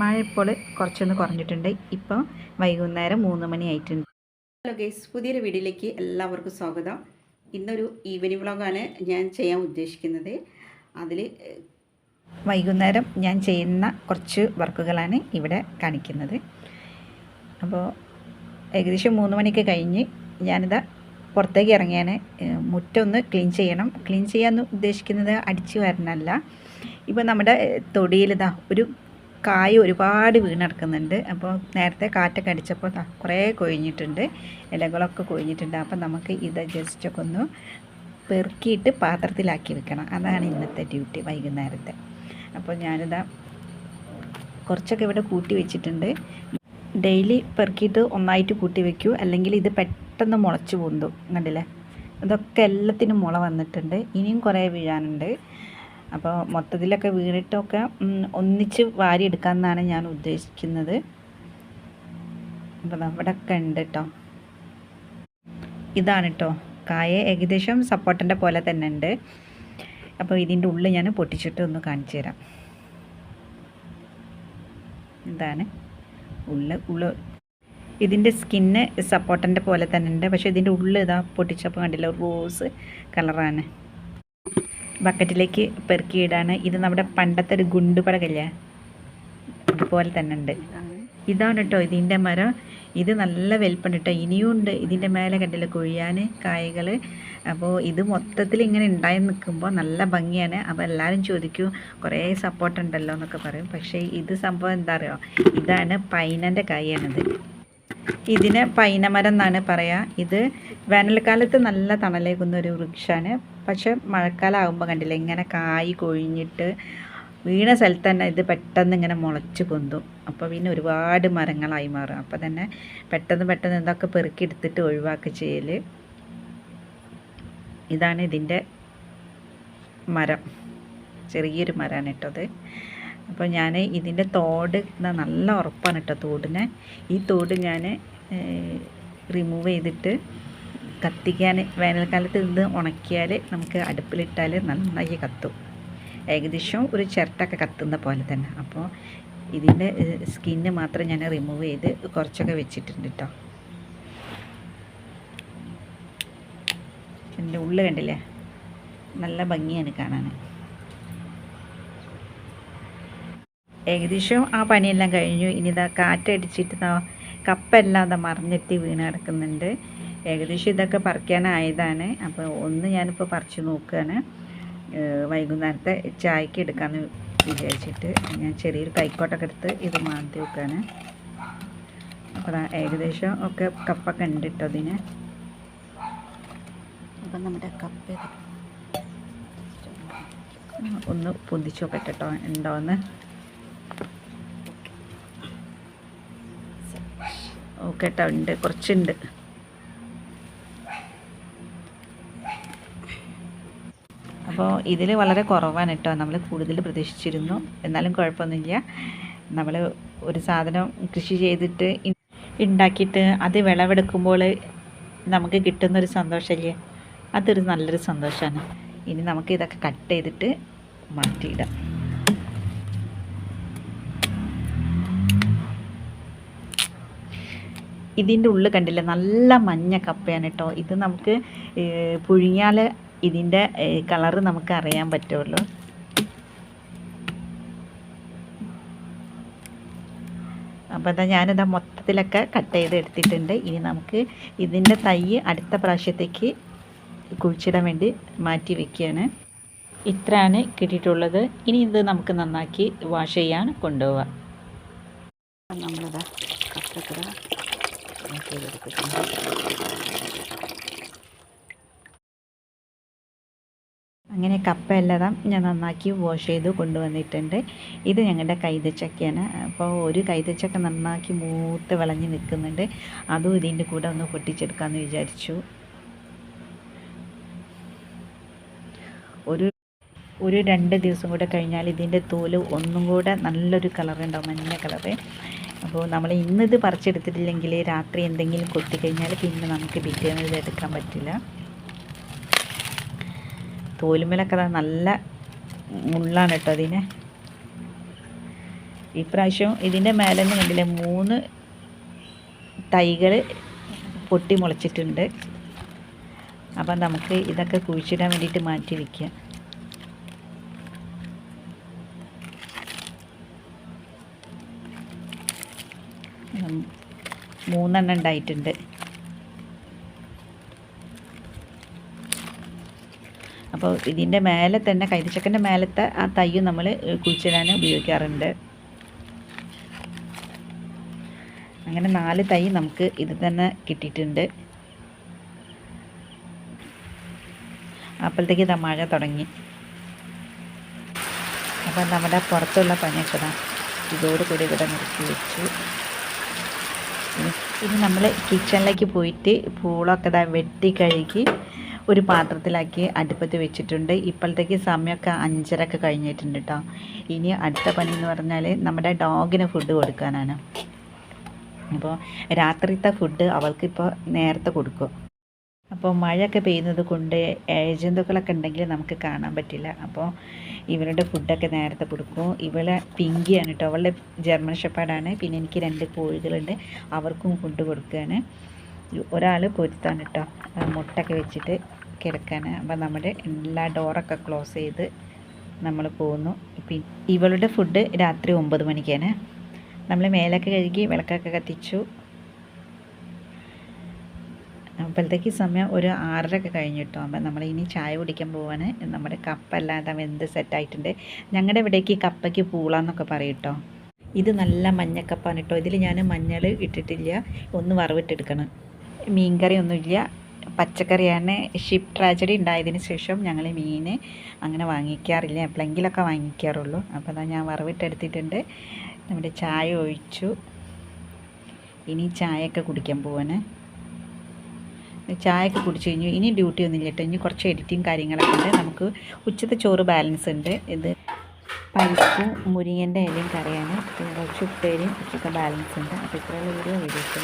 മഴ ഇപ്പോൾ കുറച്ചൊന്ന് കുറഞ്ഞിട്ടുണ്ട്. ഇപ്പോൾ വൈകുന്നേരം മൂന്ന് മണി ആയിട്ടുണ്ട്. ഹലോ ഗേസ് പുതിയൊരു വീഡിയോയിലേക്ക് എല്ലാവർക്കും സ്വാഗതം. ഇന്നൊരു ഈവനിങ് വ്ളോഗാണ് ഞാൻ ചെയ്യാൻ ഉദ്ദേശിക്കുന്നത്. അതിൽ വൈകുന്നേരം ഞാൻ ചെയ്യുന്ന കുറച്ച് വർക്കുകളാണ് ഇവിടെ കാണിക്കുന്നത്. അപ്പോൾ ഏകദേശം മൂന്ന് മണിക്ക് കഴിഞ്ഞ് ഞാനിതാ പുറത്തേക്ക് ഇറങ്ങിയാണ്. മുറ്റൊന്ന് ക്ലീൻ ചെയ്യണം. ക്ലീൻ ചെയ്യാമെന്ന് ഉദ്ദേശിക്കുന്നത് അടിച്ചു വരണമല്ല ഇപ്പോൾ നമ്മുടെ തൊടിയിലിതാ ഒരു കായ ഒരുപാട് വീണടക്കുന്നുണ്ട്. അപ്പോൾ നേരത്തെ കാറ്റൊക്കെ അടിച്ചപ്പോൾ കുറേ കൊഴിഞ്ഞിട്ടുണ്ട്. ഇലകളൊക്കെ കൊഴിഞ്ഞിട്ടുണ്ട്. അപ്പോൾ നമുക്ക് ഇത് ജസ്റ്റൊക്കെ ഒന്ന് പെറുക്കിയിട്ട് പാത്രത്തിലാക്കി വെക്കണം. അതാണ് ഇന്നത്തെ ഡ്യൂട്ടി വൈകുന്നേരത്തെ. അപ്പോൾ ഞാനിതാ കുറച്ചൊക്കെ ഇവിടെ കൂട്ടി വെച്ചിട്ടുണ്ട്. ഡെയിലി പെറുക്കിയിട്ട് ഒന്നായിട്ട് കൂട്ടി വെക്കൂ. അല്ലെങ്കിൽ ഇത് പെട്ടെന്ന് മുളച്ച് പൊന്തും. കണ്ടില്ലേ? ഇതൊക്കെ എല്ലാത്തിനും മുള വന്നിട്ടുണ്ട്. ഇനിയും കുറേ വീഴാനുണ്ട്. അപ്പോൾ മൊത്തത്തിലൊക്കെ വീണിട്ടൊക്കെ ഒന്നിച്ച് വാരിയെടുക്കാമെന്നാണ് ഞാൻ ഉദ്ദേശിക്കുന്നത്. അപ്പോൾ ഒക്കെ ഉണ്ട് കേട്ടോ ഇതാണ് കേട്ടോ കായ ഏകദേശം സപ്പോർട്ടന്റെ പോലെ തന്നെ ഉണ്ട് അപ്പോൾ ഇതിന്റെ ഉള്ളിൽ ഞാൻ പൊട്ടിച്ചിട്ട് ഒന്ന് കാണിച്ചു തരാം. ഇതാണ് ഉള്ള ഉള്ള ഇതിന്റെ സ്കിന്ന് സപ്പോർട്ടന്റെ പോലെ തന്നെ ഉണ്ട് പക്ഷേ ഇതിന്റെ ഉള്ളിൽ ഇതാ പൊട്ടിച്ചപ്പോൾ കണ്ടില്ല റോസ് കളറാണ്. ബക്കറ്റിലേക്ക് പെറുക്കിയിടാണ്. ഇത് നമ്മുടെ പണ്ടത്തെ ഒരു ഗുണ്ടുപടകല്ലേ? അതുപോലെ തന്നെ ഉണ്ട്. ഇതാണ് കേട്ടോ ഇതിന്റെ മരം. ഇത് നല്ല വലിപ്പമുണ്ട് കേട്ടോ ഇനിയും ഉണ്ട് ഇതിന്റെ മേലെ കണ്ടില്ല കൊഴിയാൻ കായകൾ? അപ്പോൾ ഇത് മൊത്തത്തിൽ ഇങ്ങനെ ഉണ്ടായി നിൽക്കുമ്പോൾ നല്ല ഭംഗിയാണ്. അപ്പോൾ എല്ലാവരും ചോദിക്കും കുറേ സപ്പോർട്ട് ഉണ്ടല്ലോ എന്നൊക്കെ പറയും. പക്ഷേ ഇത് സംഭവം എന്താ അറിയോ? ഇതാണ് പൈനന്റെ കായാണിത് ഇതിന് പൈനമരം എന്നാണ് പറയുക ഇത് വേനൽക്കാലത്ത് നല്ല തണലേക്കുന്ന ഒരു വൃക്ഷമാണ് പക്ഷെ മഴക്കാലം ആകുമ്പോൾ കണ്ടില്ല ഇങ്ങനെ കായ് കൊഴിഞ്ഞിട്ട് വീണ സ്ഥലത്ത് തന്നെ ഇത് പെട്ടെന്ന് ഇങ്ങനെ മുളച്ച് പൊന്തും. അപ്പോൾ പിന്നെ ഒരുപാട് മരങ്ങളായി മാറും. അപ്പോൾ തന്നെ പെട്ടെന്ന് പെട്ടെന്ന് ഇതൊക്കെ പെറുക്കി എടുത്തിട്ട് ഒഴിവാക്കി ചെയ്യൽ ഇതാണ് ഇതിന്റെ മരം. ചെറിയൊരു മരമാണ് കേട്ടത് അപ്പോൾ ഞാൻ ഇതിന്റെ തോട് നല്ല ഉറപ്പാണ് കേട്ടോ തോടിനെ. ഈ തോട് ഞാൻ റിമൂവ് ചെയ്തിട്ട് കത്തിക്കാൻ വേനൽക്കാലത്ത് ഇത് ഉണക്കിയാൽ നമുക്ക് അടുപ്പിലിട്ടാൽ നന്നായി കത്തും. ഏകദേശം ഒരു ചിരട്ടൊക്കെ കത്തുന്ന പോലെ തന്നെ. അപ്പോൾ ഇതിന്റെ സ്കിന്ന് മാത്രം ഞാൻ റിമൂവ് ചെയ്ത് കുറച്ചൊക്കെ വെച്ചിട്ടുണ്ട് കേട്ടോ എന്റെ ഉള്ളിൽ കണ്ടില്ലേ? നല്ല ഭംഗിയാണ് കാണാൻ ഏകദേശം ആ പണിയെല്ലാം കഴിഞ്ഞു. ഇനി ഇതാ കാറ്റടിച്ചിട്ട് അതാ മറിഞ്ഞിട്ട് വീണ് കിടക്കുന്നുണ്ട്. ഏകദേശം ഇതൊക്കെ പറിക്കാനായതാണ്. അപ്പോൾ ഒന്ന് ഞാനിപ്പോൾ പറിച്ചു നോക്കുകയാണ് വൈകുന്നേരത്തെ ചായക്ക് എടുക്കാമെന്ന് വിചാരിച്ചിട്ട് ഞാൻ ചെറിയൊരു കൈക്കോട്ടൊക്കെ എടുത്ത് ഇത് മാറ്റി വെക്കുകയാണ് അപ്പോൾ ഏകദേശം ഒക്കെ കപ്പൊക്കെ ഉണ്ട് കേട്ടോ അതിന്. അപ്പം നമ്മുടെ കപ്പ് ഒന്ന് പൊന്തിച്ചു നോക്കട്ടെ കേട്ടോ ഉണ്ടോയെന്ന് ഓക്കെ കേട്ടോ ഉണ്ട് കുറച്ചുണ്ട്. അപ്പോൾ ഇതിൽ വളരെ കുറവാണ് കേട്ടോ. നമ്മൾ കൂടുതൽ പ്രതീക്ഷിച്ചിരുന്നു. എന്നാലും കുഴപ്പമൊന്നുമില്ല. നമ്മൾ ഒരു സാധനം കൃഷി ചെയ്തിട്ട് ഉണ്ടാക്കിയിട്ട് അത് വിളവെടുക്കുമ്പോൾ നമുക്ക് കിട്ടുന്നൊരു സന്തോഷമില്ലേ അതൊരു നല്ലൊരു സന്തോഷമാണ് ഇനി നമുക്ക് ഇതൊക്കെ കട്ട് ചെയ്തിട്ട് മാറ്റിയിടാം. ഇതിന്റെ ഉള്ളിൽ കണ്ടില്ലേ? നല്ല മഞ്ഞ കപ്പയാണ് കേട്ടോ ഇത് നമുക്ക് പുഴുങ്ങിയാൽ ഇതിന്റെ കളറ് നമുക്ക് അറിയാൻ പറ്റുള്ളൂ. അപ്പോൾ അതാ ഞാനിതാ മൊത്തത്തിലൊക്കെ കട്ട് ചെയ്ത് എടുത്തിട്ടുണ്ട്. ഇനി നമുക്ക് ഇതിന്റെ തൈ അടുത്ത പ്രാവശ്യത്തേക്ക് കുഴിച്ചിടാൻ വേണ്ടി മാറ്റി വെക്കുകയാണ്. ഇത്രയാണ് കിട്ടിയിട്ടുള്ളത്. ഇനി ഇത് നമുക്ക് നന്നാക്കി വാഷ് ചെയ്യാൻ കൊണ്ടുപോവാം. നമ്മളിതാ അങ്ങനെ കപ്പ എല്ലാം ഞാൻ നന്നാക്കി വാഷ് ചെയ്ത് കൊണ്ടുവന്നിട്ടുണ്ട്. ഇത് ഞങ്ങളുടെ കൈതച്ചക്കയാണ്. അപ്പോൾ ഒരു കൈതച്ചക്ക നന്നാക്കി മൂത്ത് വിളഞ്ഞ് നിൽക്കുന്നുണ്ട്. അതും ഇതിന്റെ കൂടെ ഒന്ന് പൊട്ടിച്ചെടുക്കാമെന്ന് വിചാരിച്ചു. ഒരു ഒരു രണ്ട് ദിവസം കൂടെ കഴിഞ്ഞാൽ ഇതിന്റെ തോൽ ഒന്നും കൂടെ നല്ലൊരു കളറുണ്ടാവും മഞ്ഞ കളറ് അപ്പോൾ നമ്മൾ ഇന്നിത് പറിച്ചെടുത്തിട്ടില്ലെങ്കിൽ രാത്രി എന്തെങ്കിലും കൊത്തിക്കഴിഞ്ഞാൽ പിന്നെ നമുക്ക് പിറ്റേന്ന് എടുക്കാൻ പറ്റില്ല. തോലുമേലൊക്കെ നല്ല മുള്ളാണ് കേട്ടോ അതിനെ. ഇപ്രാവശ്യം ഇതിന്റെ മേലെ നിന്ന് മൂന്ന് തൈകൾ പൊട്ടി മുളച്ചിട്ടുണ്ട്. അപ്പം നമുക്ക് ഇതൊക്കെ കുഴിച്ചിടാൻ വേണ്ടിയിട്ട് മാറ്റി വയ്ക്കാം മൂന്നെണ്ണം ഉണ്ടായിട്ടുണ്ട്. അപ്പോൾ ഇതിന്റെ മേലെ തന്നെ കൈതച്ചക്കന്റെ മേലത്തെ ആ തയ്യും നമ്മൾ കുഴിച്ചിടാൻ ഉപയോഗിക്കാറുണ്ട്. അങ്ങനെ നാല് തൈ നമുക്ക് ഇത് തന്നെ കിട്ടിയിട്ടുണ്ട്. അപ്പോഴത്തേക്ക് ഇതാ മഴ തുടങ്ങി. അപ്പം നമ്മുടെ പുറത്തുള്ള പനിയച്ചതാണ് ഇതാ ഇതോടുകൂടി ഇവിടെ നിർത്തി വെച്ചു. ഇനി നമ്മൾ കിച്ചണിലേക്ക് പോയിട്ട് പൂളൊക്കെ ഇതാ വെട്ടി കഴുകി ഒരു പാത്രത്തിലാക്കി അടുപ്പത്ത് വെച്ചിട്ടുണ്ട്. ഇപ്പോഴത്തേക്ക് സമയമൊക്കെ അഞ്ചരക്ക് കഴിഞ്ഞിട്ടുണ്ട് കേട്ടോ ഇനി അടുത്ത പണി എന്ന് പറഞ്ഞാൽ നമ്മുടെ ഡോഗിന് ഫുഡ് കൊടുക്കാനാണ്. അപ്പോൾ രാത്രിത്തെ ഫുഡ് അവൾക്കിപ്പോൾ നേരത്തെ കൊടുക്കും. അപ്പോൾ മഴയൊക്കെ പെയ്യുന്നത് കൊണ്ട് ഏജന്തുക്കളൊക്കെ ഉണ്ടെങ്കിൽ നമുക്ക് കാണാൻ പറ്റില്ല. അപ്പോൾ ഇവരുടെ ഫുഡൊക്കെ നേരത്തെ കൊടുക്കും. ഇവളെ പിങ്കിയാണ് കേട്ടോ അവളുടെ ജർമ്മൻ ഷെപ്പാടാണ് പിന്നെ എനിക്ക് രണ്ട് കോഴികളുണ്ട്. അവർക്കും ഫുഡ് കൊടുക്കുകയാണ് ഒരാൾ പൊരുത്താണ് കേട്ടോ മുട്ടൊക്കെ വെച്ചിട്ട് കിടക്കാണ്. അപ്പോൾ നമ്മുടെ എല്ലാ ഡോറൊക്കെ ക്ലോസ് ചെയ്ത് നമ്മൾ പോകുന്നു ഇവളുടെ ഫുഡ് രാത്രി ഒമ്പത് മണിക്കാണ്. നമ്മൾ മേലൊക്കെ കഴുകി വിളക്കൊക്കെ കത്തിച്ചു. അപ്പോഴത്തേക്ക് സമയം ഒരു ആറരയൊക്കെ കഴിഞ്ഞിട്ടോ? അപ്പം നമ്മൾ ഇനി ചായ കുടിക്കാൻ പോവാണ്. നമ്മുടെ കപ്പല്ലാതെ വെന്ത് സെറ്റായിട്ടുണ്ട് ഞങ്ങളുടെ ഇവിടേക്ക് കപ്പയ്ക്ക് പൂളാന്നൊക്കെ പറയും കേട്ടോ ഇത് നല്ല മഞ്ഞക്കപ്പാണ് കേട്ടോ ഇതിൽ ഞാൻ മഞ്ഞൾ ഇട്ടിട്ടില്ല. ഒന്ന് വറവിട്ടെടുക്കണം. മീൻകറി ഒന്നുമില്ല പച്ചക്കറിയാണ്. ഷിപ്പ് ട്രാജഡി ഉണ്ടായതിന് ശേഷം ഞങ്ങൾ മീൻ അങ്ങനെ വാങ്ങിക്കാറില്ല. എപ്പോഴെങ്കിലൊക്കെ വാങ്ങിക്കാറുള്ളൂ. അപ്പോൾ അതാ ഞാൻ വറവിട്ടെടുത്തിട്ടുണ്ട്. നമ്മുടെ ചായ ഒഴിച്ചു. ഇനി ചായയൊക്കെ കുടിക്കാൻ പോവാണ്. ചായയൊക്കെ കുടിച്ചു കഴിഞ്ഞു ഇനി ഡ്യൂട്ടി ഒന്നുമില്ല കേട്ടോ. ഇനി കുറച്ച് എഡിറ്റിങ് കാര്യങ്ങളൊക്കെ ഉണ്ട്. നമുക്ക് ഉച്ചത്തെ ചോറ് ബാലൻസ് ഉണ്ട്. ഇത് പരിപ്പും മുരിങ്ങന്റെ ഇലയും കറിയാണ്. പിന്നെ കുറച്ച് ഉപ്പേരിയും ഉച്ചത്തെ ബാലൻസ് ഉണ്ട്. അപ്പോൾ ഇത്രയുള്ള വീഡിയോ വീഡിയോസ്